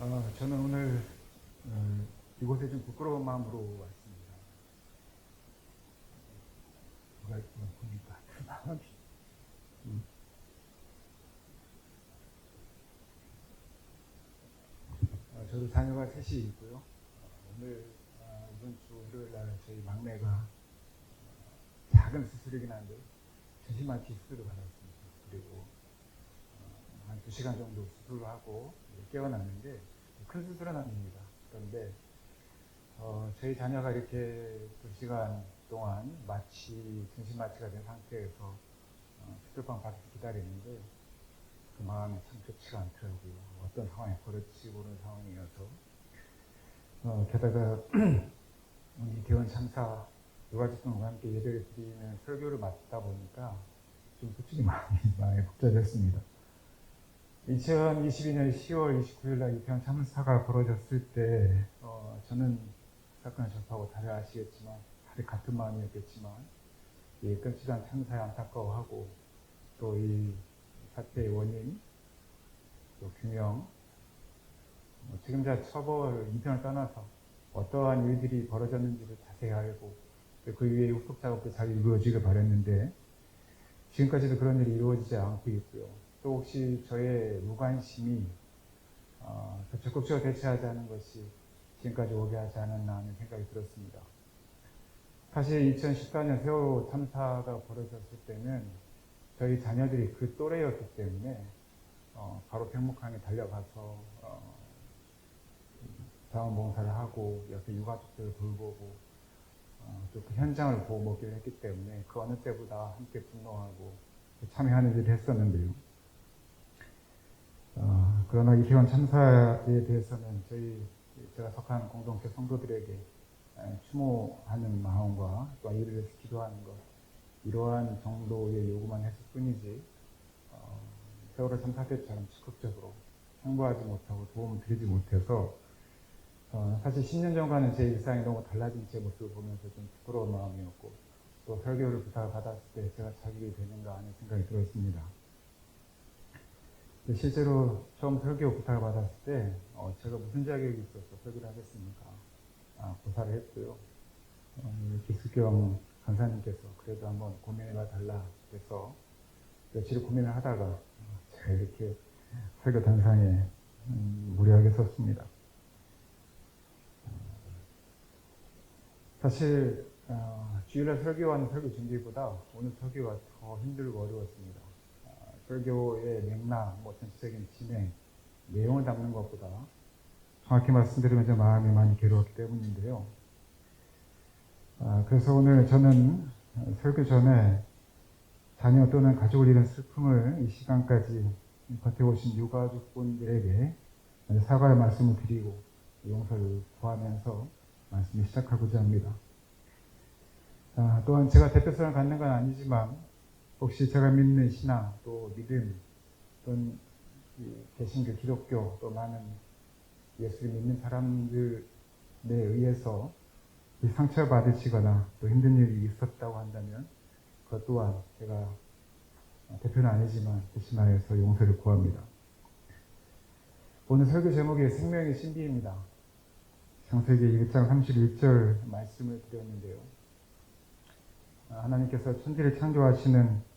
어, 저는 오늘 어, 이곳에 좀 부끄러운 마음으로 왔습니다. 뭐가 있구나 보니까 그 마음이. 음. 어, 저도 자녀가 셋이 있고요. 어, 오늘 어, 이번 주 일요일 날 저희 막내가 어, 작은 수술이긴 한데. 그리고 어, 한 2시간 정도 수술을 하고 깨어났는데 큰 수술은 아닙니다. 그런데 어, 저희 자녀가 이렇게 2시간 동안 마취, 중심 마취가 된 상태에서 어, 수술방 밖에서 기다리는데 그 마음이 참 좋지가 않더라고요. 어떤 상황이 벌어지지 모르는 상황이어서 어, 게다가 우리 대원 참사 유가족들과 함께 예배를 드리는 설교를 맡다 보니까 좀 솔직히 마음이 많이 복잡했습니다. 2022년 10월 29일 날 이태원 참사가 벌어졌을 때 어, 저는 사건을 접하고 다들 아시겠지만 다들 같은 마음이었겠지만 이 끔찍한 참사에 안타까워하고 또 이 사태의 원인 또 규명 뭐 책임자 처벌 인편을 떠나서 어떠한 일들이 벌어졌는지를 자세히 알고 그 이후에 후속 작업도 잘 이루어지길 바랬는데 지금까지도 그런 일이 이루어지지 않고 있고요. 또 혹시 저의 무관심이 어, 더 적극적으로 대처하지 않은 것이 지금까지 오게 하지 않았나 하는 생각이 들었습니다. 사실 2014년 세월호 참사가 벌어졌을 때는 저희 자녀들이 그 또래였기 때문에 어, 바로 병목항에 달려가서 어, 자원봉사를 하고 옆에 유가족들을 돌보고 어, 또그 현장을 보고 먹기를 했기 때문에 그 어느 때보다 함께 분노하고 참여하는 일을 했었는데요. 어, 그러나 이태원 참사에 대해서는 저희 제가 속한 공동체 성도들에게 에, 추모하는 마음과 또 이를 위해서 기도하는 것 이러한 정도의 요구만 했을 뿐이지 어, 세월호 참사 때처럼 적극적으로 홍보하지 못하고 도움을 드리지 못해서 어, 사실 10년 전과는 제 일상이 너무 달라진 제 모습을 보면서 좀 부끄러운 마음이었고 또 설교를 부탁을 받았을 때 제가 자격이 되는가 하는 생각이 들었습니다. 실제로 처음 설교 부탁을 받았을 때 어, 제가 무슨 자격이 있어서 설교를 하겠습니까? 아, 고사를 했고요. 어, 기수경 강사님께서 그래도 한번 고민해봐 달라 그래서 며칠 고민을 하다가 어, 제가 이렇게 설교 단상에 음, 무리하게 섰습니다. 사실 어, 주일날 설교하는 설교 준비보다 오늘 설교가 더 힘들고 어려웠습니다. 어, 설교의 맥락, 뭐 전체적인 진행, 내용을 담는 것보다 정확히 말씀드리면 제 마음이 많이 괴로웠기 때문인데요. 아, 그래서 오늘 저는 설교 전에 자녀 또는 가족을 잃은 슬픔을 이 시간까지 버텨오신 유가족분들에게 사과의 말씀을 드리고 용서를 구하면서 말씀을 시작하고자 합니다. 아, 또한 제가 대표성을 갖는 건 아니지만 혹시 제가 믿는 신앙 또 믿음 또는 개신교 기독교 또 많은 예수를 믿는 사람들에 의해서 상처를 받으시거나 또 힘든 일이 있었다고 한다면 그것 또한 제가 대표는 아니지만 대신하여서 용서를 구합니다. 오늘 설교 제목이 생명의 신비입니다. 창세기 1장 31절 말씀을 드렸는데요. 하나님께서 천지를 창조하시는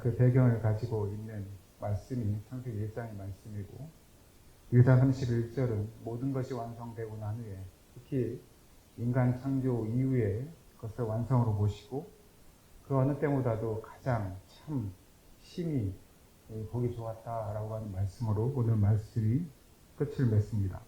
그 배경을 가지고 있는 말씀이 창세기 1장의 말씀이고 1장 31절은 모든 것이 완성되고 난 후에 특히 인간 창조 이후에 그것을 완성으로 보시고 그 어느 때보다도 가장 참 심히 보기 좋았다라고 하는 말씀으로 오늘 말씀이 끝을 맺습니다.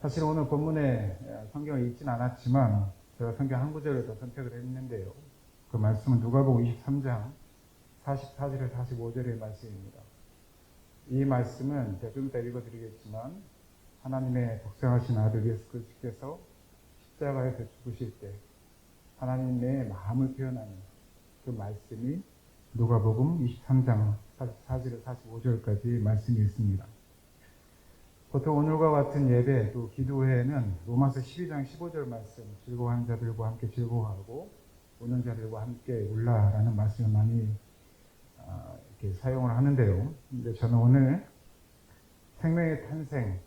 사실 오늘 본문에 성경을 읽진 않았지만 제가 성경 한 구절을 더 선택을 했는데요. 그 말씀은 누가복음 23장 44절에 45절의 말씀입니다. 이 말씀은 제가 좀 이따 읽어드리겠지만 하나님의 독생하신 아들 예수 그리스도께서 십자가에서 죽으실 때 하나님의 마음을 표현하는 그 말씀이 누가복음 23장 44절에서 45절까지 말씀이 있습니다. 보통 오늘과 같은 예배 또 기도회에는 로마서 12장 15절 말씀 즐거워하는 자들과 함께 즐거워하고 우는 자들과 함께 울라라는 말씀을 많이 이렇게 사용을 하는데요. 근데 저는 오늘 생명의 탄생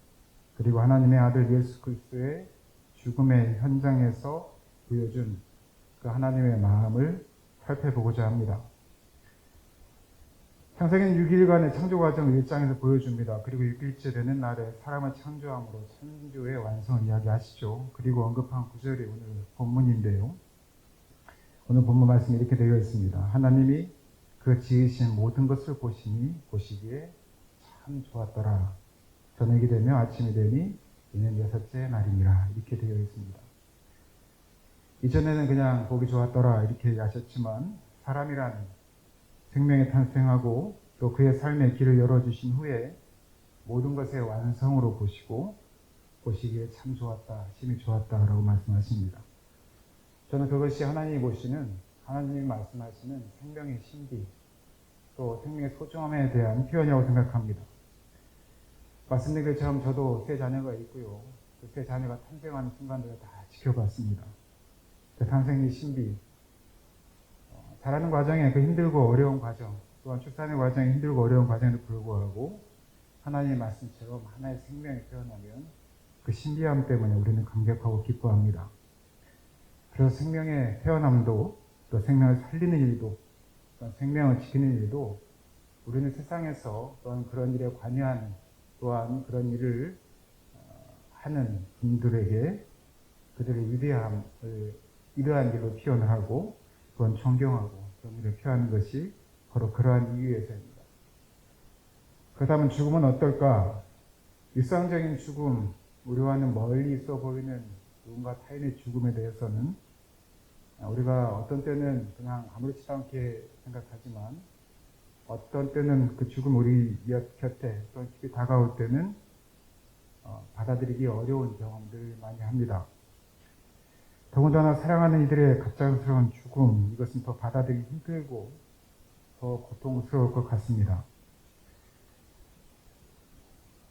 그리고 하나님의 아들 예수 그리스도의 죽음의 현장에서 보여준 그 하나님의 마음을 살펴보고자 합니다. 창세기는 6일간의 창조 과정을 1장에서 보여줍니다. 그리고 6일째 되는 날에 사람을 창조함으로 창조의 완성을 이야기하시죠. 그리고 언급한 구절이 오늘 본문인데요. 오늘 본문 말씀이 이렇게 되어 있습니다. 하나님이 그 지으신 모든 것을 보시니 보시기에 참 좋았더라. 저녁이 되며 아침이 되니 이는 여섯째 날이니라. 이렇게 되어 있습니다. 이전에는 그냥 보기 좋았더라 이렇게 하셨지만 사람이란 생명에 탄생하고 또 그의 삶의 길을 열어주신 후에 모든 것의 완성으로 보시고 보시기에 참 좋았다, 심히 좋았다라고 말씀하십니다. 저는 그것이 하나님이 보시는 하나님이 말씀하시는 생명의 신비 또 생명의 소중함에 대한 표현이라고 생각합니다. 말씀드린 것처럼 저도 세 자녀가 있고요. 그 세 자녀가 탄생하는 순간들을 다 지켜봤습니다. 그 탄생의 신비, 어, 자라는 과정에 그 힘들고 어려운 과정, 또한 출산의 과정이 힘들고 어려운 과정에도 불구하고 하나님의 말씀처럼 하나의 생명이 태어나면 그 신비함 때문에 우리는 감격하고 기뻐합니다. 그래서 생명의 태어남도 또 생명을 살리는 일도 생명을 지키는 일도 우리는 세상에서 또한 그런 일에 관여하는 또한 그런 일을 어, 하는 분들에게 그들의 위대함을 이러한 일로 표현을 하고 또한 존경하고 그런 일을 표하는 것이 바로 그러한 이유에서입니다. 그렇다면 죽음은 어떨까? 일상적인 죽음, 우리와는 멀리 있어 보이는 누군가 타인의 죽음에 대해서는 우리가 어떤 때는 그냥 아무렇지도 않게 생각하지만 어떤 때는 그 죽음 우리 곁에 또 깊이 다가올 때는 어, 받아들이기 어려운 경험들 많이 합니다. 더군다나 사랑하는 이들의 갑작스러운 죽음 이것은 더 받아들이기 힘들고 더 고통스러울 것 같습니다.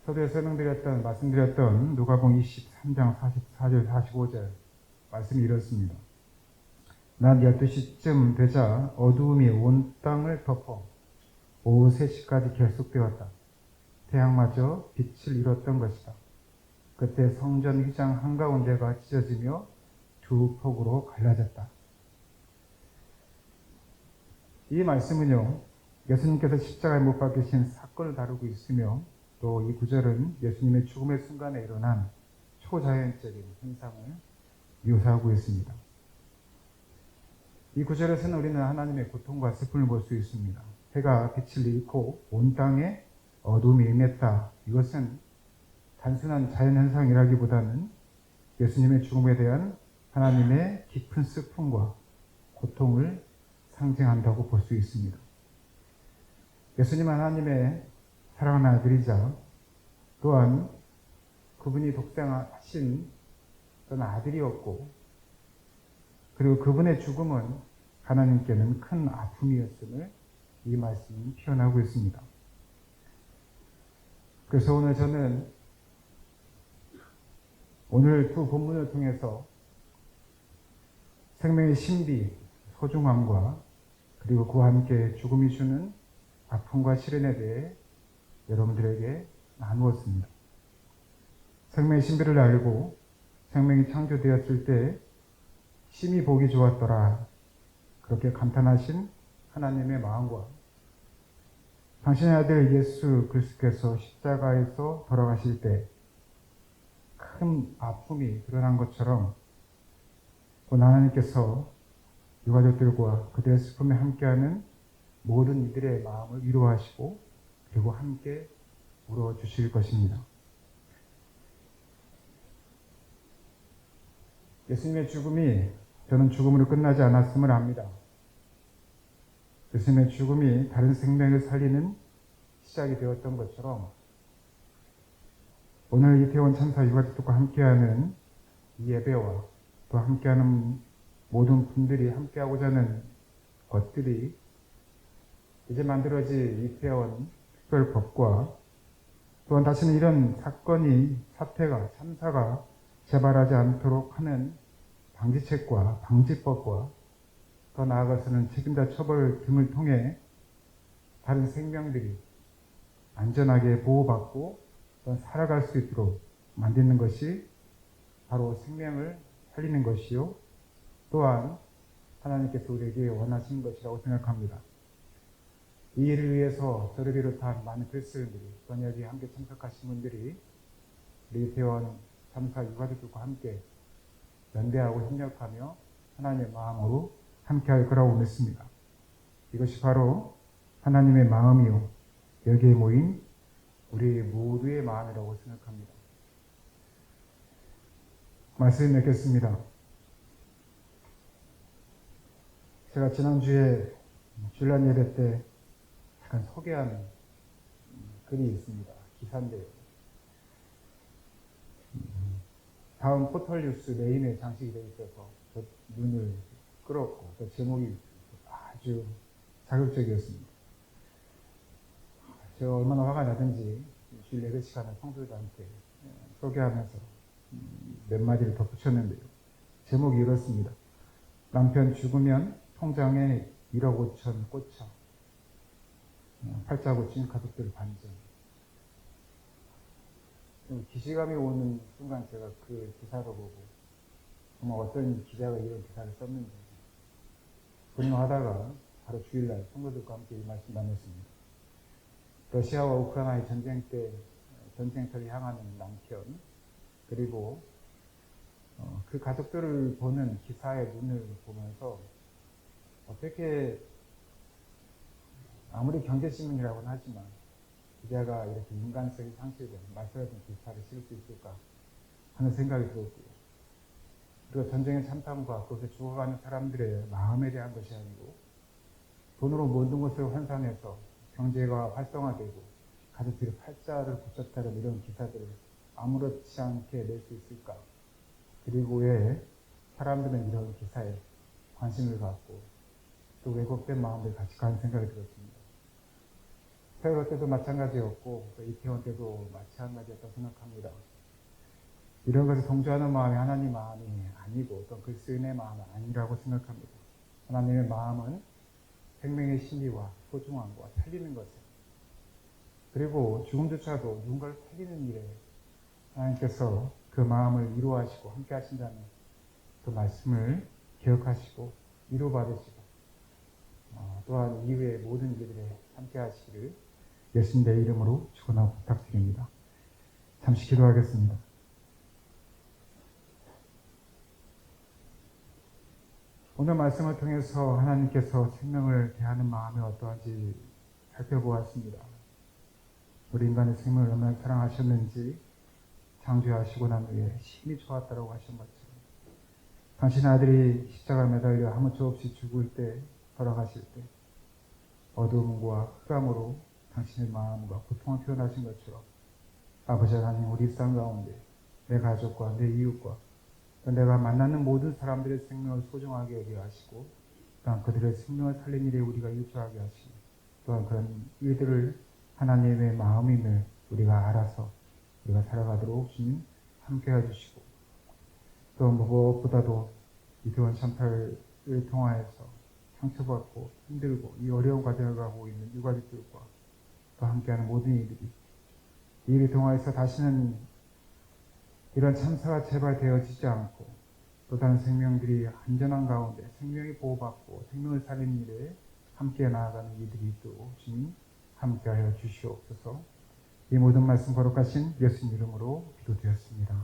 서두에 설명드렸던 말씀드렸던 누가복음 23장 44절 45절 말씀이 이렇습니다. 낮 12시쯤 되자 어두움이 온 땅을 덮어 오후 3시까지 계속되었다. 태양마저 빛을 잃었던 것이다. 그때 성전 휘장 한가운데가 찢어지며 두 폭으로 갈라졌다. 이 말씀은요, 예수님께서 십자가에 못 박히신 사건을 다루고 있으며 또 이 구절은 예수님의 죽음의 순간에 일어난 초자연적인 현상을 묘사하고 있습니다. 이 구절에서는 우리는 하나님의 고통과 슬픔을 볼 수 있습니다. 해가 빛을 잃고 온 땅에 어둠이 임했다. 이것은 단순한 자연현상이라기보다는 예수님의 죽음에 대한 하나님의 깊은 슬픔과 고통을 상징한다고 볼 수 있습니다. 예수님 하나님의 사랑하는 아들이자 또한 그분이 독생하신 그런 아들이었고 그리고 그분의 죽음은 하나님께는 큰 아픔이었음을 이 말씀은 표현하고 있습니다. 그래서 오늘 저는 오늘 두 본문을 통해서 생명의 신비, 소중함과 그리고 그와 함께 죽음이 주는 아픔과 시련에 대해 여러분들에게 나누었습니다. 생명의 신비를 알고 생명이 창조되었을 때 심히 보기 좋았더라. 그렇게 감탄하신 하나님의 마음과 당신의 아들 예수 그리스도께서 십자가에서 돌아가실 때 큰 아픔이 드러난 것처럼 또 하나님께서 유가족들과 그들의 슬픔에 함께하는 모든 이들의 마음을 위로하시고 그리고 함께 울어 주실 것입니다. 예수님의 죽음이 저는 죽음으로 끝나지 않았음을 압니다. 예수님의 죽음이 다른 생명을 살리는 시작이 되었던 것처럼 오늘 이태원 참사 유가족들과 함께하는 이 예배와 또 함께하는 모든 분들이 함께하고자 하는 것들이 이제 만들어질 이태원 특별법과 또한 다시는 이런 사건이 사태가 참사가 재발하지 않도록 하는 방지책과 방지법과 더 나아가서는 책임자 처벌 등을 통해 다른 생명들이 안전하게 보호받고 살아갈 수 있도록 만드는 것이 바로 생명을 살리는 것이요. 또한 하나님께서 우리에게 원하시는 것이라고 생각합니다. 이 일을 위해서 저를 비롯한 많은 또한 여기 함께 참석하신 분들이 우리 대원 참사 유가족들과 함께 연대하고 협력하며 하나님의 마음으로 함께할 거라고 믿습니다. 이것이 바로 하나님의 마음이요 여기에 모인 우리 모두의 마음이라고 생각합니다. 말씀 맺겠습니다. 제가 지난주에 주일날 예배 때 잠깐 소개한 글이 있습니다. 기사인데요. 다음 포털 뉴스 메인에 장식이 되어 있어서 저 눈을 끌었고 또 제목이 아주 자극적이었습니다. 제가 얼마나 화가 나든지 주일 예배 시간에 성도들한테 소개하면서 몇 마디를 덧붙였는데요. 제목이 이렇습니다. 남편 죽으면 통장에 1억 5천 꽂혀 팔자 고친 가족들 반전. 좀 기시감이 오는 순간 제가 그 기사를 보고 정말 어떤 기자가 이런 기사를 썼는지 분노하다가 바로 주일날 성도들과 함께 이 말씀 나눴습니다. 러시아와 우크라이나의 전쟁 때 전쟁터를 향하는 남편 그리고 어, 그 가족들을 보는 기사의 눈을 보면서 어떻게 아무리 경제신문이라고는 하지만 기자가 이렇게 인간성이 상실된 말씀하신 기사를 쓸 수 있을까 하는 생각이 들었고요. 그리고 전쟁의 참탐과 그것에 죽어가는 사람들의 마음에 대한 것이 아니고 돈으로 모든 것을 환산해서 경제가 활성화되고 가족들이 팔자를 붙였다는 이런 기사들을 아무렇지 않게 낼 수 있을까? 그리고 왜 사람들은 이런 기사에 관심을 갖고 또 왜곡된 마음을 가지고 하는 생각이 들었습니다. 세월호 때도 마찬가지였고 또 이태원 때도 마찬가지였다고 생각합니다. 이런 것을 동조하는 마음이 하나님 마음이 아니고 어떤 그리스도인의 마음은 아니라고 생각합니다. 하나님의 마음은 생명의 신비와 소중함과 살리는 것에 그리고 죽음조차도 누군가를 살리는 일에 하나님께서 그 마음을 이루하시고 함께 하신다는 그 말씀을 기억하시고 이루받으시고 어, 또한 이후의 모든 일들에 함께 하시기를 예수님의 이름으로 축원하고 부탁드립니다. 잠시 기도하겠습니다. 오늘 말씀을 통해서 하나님께서 생명을 대하는 마음이 어떠한지 살펴보았습니다. 우리 인간의 생명을 얼마나 사랑하셨는지 창조하시고 난 후에 심히 좋았다고 하신 것처럼 당신 아들이 십자가 매달려 아무처 없이 죽을 때 돌아가실 때 어두움과 흑암으로 당신의 마음과 고통을 표현하신 것처럼 아버지 하나님 우리 삶 가운데 내 가족과 내 이웃과 내가 만나는 모든 사람들의 생명을 소중하게 여겨 하시고 또한 그들의 생명을 살린 일에 우리가 유조하게 하시고 또한 그런 일들을 하나님의 마음임을 우리가 알아서 우리가 살아가도록 주님 함께 해주시고 또 무엇보다도 이태원 참사를 통하여서 상처받고 힘들고 이 어려운 과정을 가고 있는 유가족들과 또 함께하는 모든 이들이 이 일을 통하여서 다시는 이런 참사가 재발되어지지 않고 또 다른 생명들이 안전한 가운데 생명이 보호받고 생명을 살리는 일에 함께 나아가는 이들이 있도록 주님 함께하여 주시옵소서 이 모든 말씀 거룩하신 예수님 이름으로 기도되었습니다.